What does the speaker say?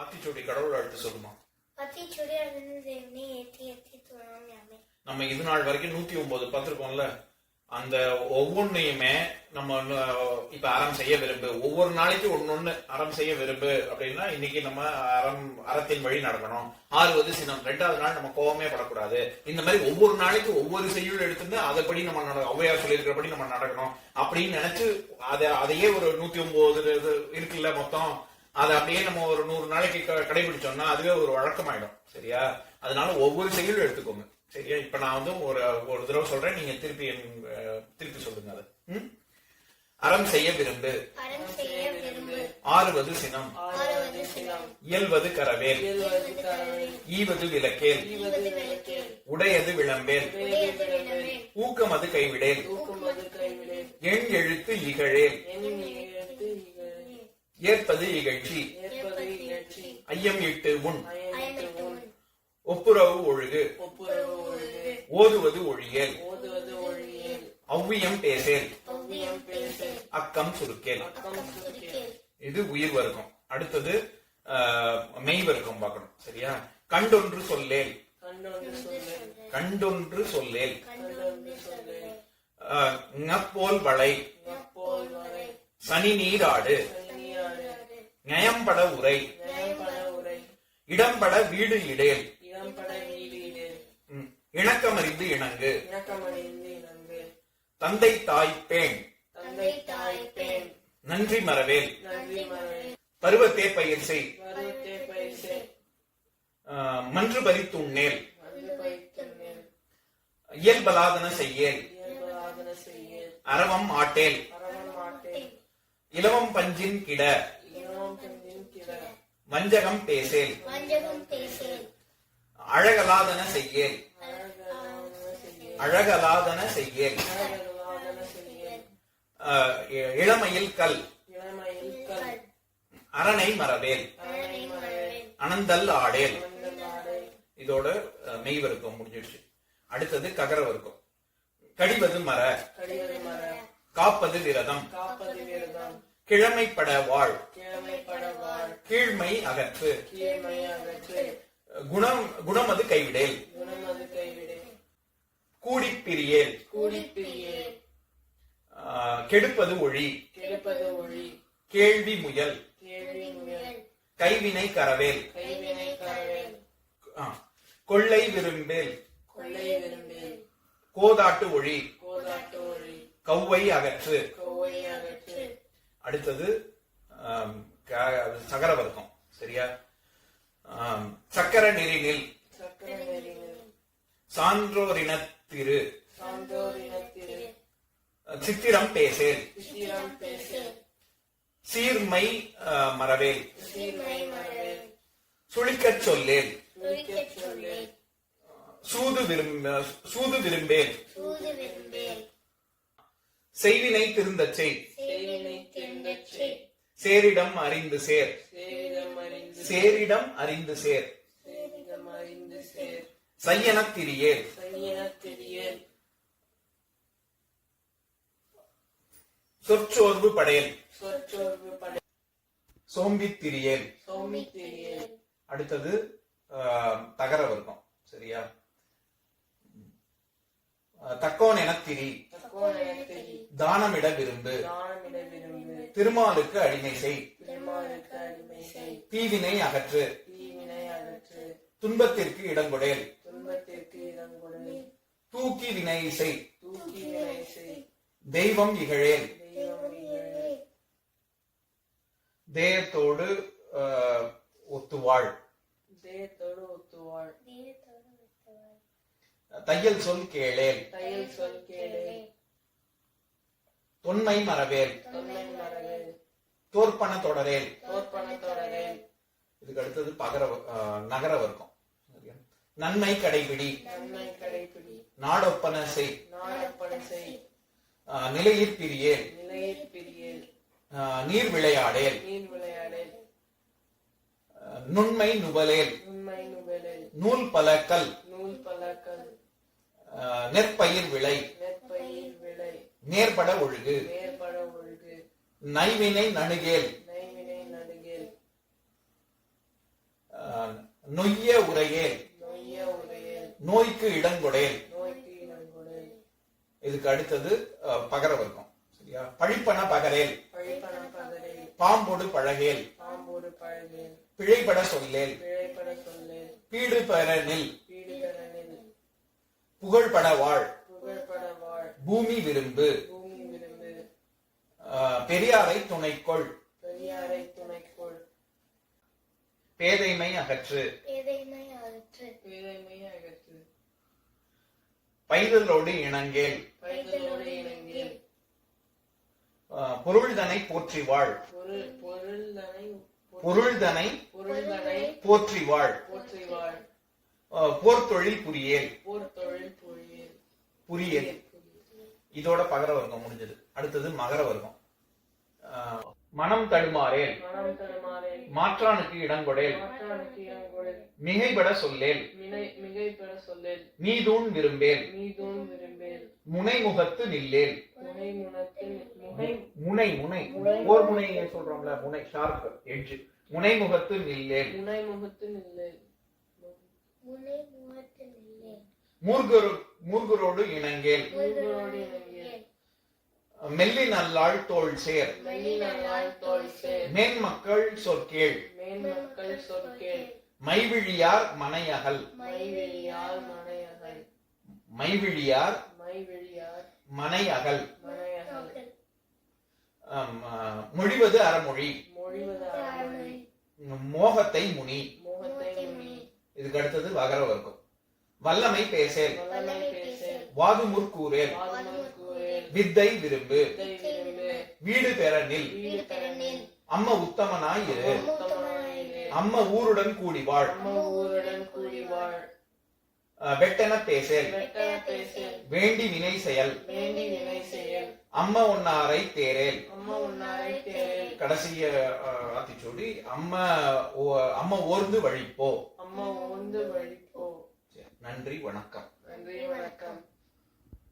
ஆத்திச்சூடி கடவுள் அழுத்து சொல்லுமா? நம்ம இது நாள் வரைக்கும் நூத்தி ஒன்பது பார்த்திருக்கோம்ல அந்த ஒவ்வொன்றையுமே நம்ம இப்ப அறம் செய்ய விரும்பு. ஒவ்வொரு நாளைக்கு ஒன்னொன்னு அறம் செய்ய விரும்பு அப்படின்னா இன்னைக்கு நம்ம அறம் அறத்தின் வழி நடக்கணும். ஆறுவது சினம். ரெண்டாவது நாள் நம்ம கோவமே படக்கூடாது. இந்த மாதிரி ஒவ்வொரு நாளைக்கு ஒவ்வொரு செய்யுள் எடுத்துட்டு அதைப்படி நம்ம ஔவையார் சொல்லியிருக்கிறபடி நம்ம நடக்கணும். அப்படின்னு நினைச்சு அதை அதையே ஒரு நூத்தி ஒன்பது இருக்குல்ல மொத்தம். அதை அப்படியே நம்ம ஒரு நூறு நாளைக்கு கடைபிடிச்சோம்னா அதுவே ஒரு வழக்கமாயிடும். சரியா? அதனால ஒவ்வொரு செயலும் எடுத்துக்கோங்க. சரியா? இப்ப நான் வந்து ஒரு ஒரு தடவை சொல்றேன். நீங்க திருப்பி திருப்பி சொல்லுங்க அதை? அறம் செய்ய விரும்பு. ஆறுவது சினம். இயல்வது கரவேல். ஈவது விளக்கேல். உடையது விளம்பேல். விளம்பேல். ஊக்கமது கைவிடேல். எண் எழுத்து இகழேல். ஏற்பது இகழ்ச்சி. ஐயம் இட்டு உன் ஒப்புரவு ஒழுகு. ஓதுவது ஒழியேல். அவ்வியம் பேசேல். அக்கம் சுருக்கேல். இது உயிர் வர்க்கம். அடுத்தது மெய் வர்க்கம் பார்க்கணும். சரியா? கண்டொன்று சொல்லேல். கண்டொன்று சொல்லேல். ஞப்போல் வளை. சனி நீராடு. நயம்பட உரை. இடம்பட வீடு இடேல் இடம்பட இணக்கமறிந்து இணங்கு. தந்தை தாய் பேண் நன்றி மறவேல். பருவத்தே பயிர் செய். ஆஹ், மன்று பறித்துண்ணேல் வந்து இயல்பலாதன செய்யேல் அரவம் ஆட்டேல். இலவம் பஞ்சின் கிட. வஞ்சகம் பேசேல். அழகலாதன செய்யேல். அழகலாதன செய்யேல். இளமையில் கல். அரணை மரவேல் அனந்தல் ஆடேல். இதோட மெய் வர்க்கம் முடிஞ்சிடுச்சு. அடுத்தது ககர வர்க்கம் கடிவது மர. கடிவது மர. காப்பது விரதம். காப்பது விரதம். கிழமைப்பட வாழ். கீழ்மை அகற்று. கீழ்மை அகற்று. குணம் குணமது கைவிடேல். குணமது கைவிடு கூடிப் பிரியேல் கூடிப்பிரியே ஆஹ், கெடுப்பது ஒழி. ஒளி கேள்வி முயல். கேள்வி முயல். கைவினை கரவேல். கொள்ளை விரும்பேல். கொள்ளை விரும்பேல். கோதாட்டு ஒழி. கோதாட்டு ஒளி கௌவை அகற்று. அடுத்தது சகர வர்க்கம் சரியா? சக்கர நெறினில் சான்றோரினத்திரு. சித்திரம் பேசேல். சீர்மை மறவேல். சுழிக்கச் சொல்லேல். சூது விரும்ப சூது விரும்பேல். செய்வினை திருந்தச் செய். சேரிடம் அறிந்து சேர். சேரிடம் அறிந்து சேர். சேரிடம் அறிந்து சேர். சையனத் திரியேல். சையனத் தெரியல். சொற்சோர்வு படையல். சொற்சோர்வு படை சோம்பித் திரியேல். சௌமி தெரியல். அடுத்தது தகர வர்க்கம். சரியா? தக்கோன் எனத் திரி. தானமிட விரும்பு. திருமாலுக்கு அடிமை செய். தீவினை அகற்று. துன்பத்திற்கு இடங்கொடேல் தூக்கி வினை செய். தெய்வம் இகழேல். தேயத்தோடு ஒத்துவாள். தையல் சொல் கேளேல். தையல் சொல் கேளே தொன்மை மறவேல். தோற்பன தொடரேல் இதுக்கு அடுத்தது பகர நகர வர்க்கம்? நன்மை கடைபிடி. நாடொப்பன செய். நிலையிற் பிரியேல். நீர் விளையாடேல். நுண்மை நுவலில். நூல் பலக்கல். நூல் பலக்கல். ஆஹ், நெற்பயிர் விளை. நேர்பட ஒழுகு. நைவினை நணுகேல். நொய்ய உரையேல். நோய்க்கு இனங்கொடேல் இதுக்கு அடுத்தது பகர வர்க்கம். சரியா? பழிப்பன பகரேல். பாம்போடு பழகேல். பிழைப்பட சொல்லேல். பீடு பெற நில். பீடுகடனில் புகழ்பட வாழ். பூமி விரும்பு. பெரியாரை துணைக்கொள். பெரியாரை துணைக்கோள். பேதைமை அகற்று. எதையுமே அகற்று. பேதைமை அகற்று. பைதலோடு இணங்கேல். பைதலோடு இணங்கேல். பொருள்தனை போற்றி வாழ் பொருள் பொருள்தனை பொருள்தனை பொருள்தனை போற்றி வாழ் போற்றி வாழ் போர்த்தொழில் புரியேல். போர் தொழில் புரியேல். புரியேல். இதோட பகர வர்க்கம் முடிஞ்சது. அடுத்தது மகர வர்க்கம் மனம் தடுமாறேல் மனம் தடுமாறே மாற்றானுக்கு இடங்கொடேல். மிகைபட சொல்லேல். மிகை மிகைப்பெற சொல்லேல். நீதூன் விரும்பேல். முனைமுகத்து நில்லேல். முனை முனை. முனை போர் முனை சொல்றோம்ல? முனை ஷார்ப் எட்ஜ் முனைமுகத்து நில்லேல். முனை முகத்து நில்லேல். முனை முகத்தில் இல்லை மூர்கரு மூர்கரோடு இணங்கேல். மெல்லி நல்லாள் தோல் சேர். மேன்மக்கள் சொற்கேள். மைவிழியார் மனையகல். மைவிழியார் மனையகல். மொழிவது அறமொழி. மோகத்தை முனி. இதுக்கு அடுத்தது வகர வர்க்கம் வல்லமை பேசேல். வல்லமை வித்தை விரும்பு. வீடு பெறனில் அம்ம உத்தமனாய் இரு உத்தமனாயிரு. அம்ம ஊருடன் கூடி வாழ் வெட்டென பேசேல். வேண்டி வினை செயல். அம்ம உன்னாரை தேரேல். அம்மா உன்னாரை தேரேல். கடைசிய ஆத்திச்சூடி அம்ம அம்ம ஓர்ந்து வழிப்போ. அம்மா ஓந்து வழிப்போ. நன்றி வணக்கம். நன்றி வணக்கம்.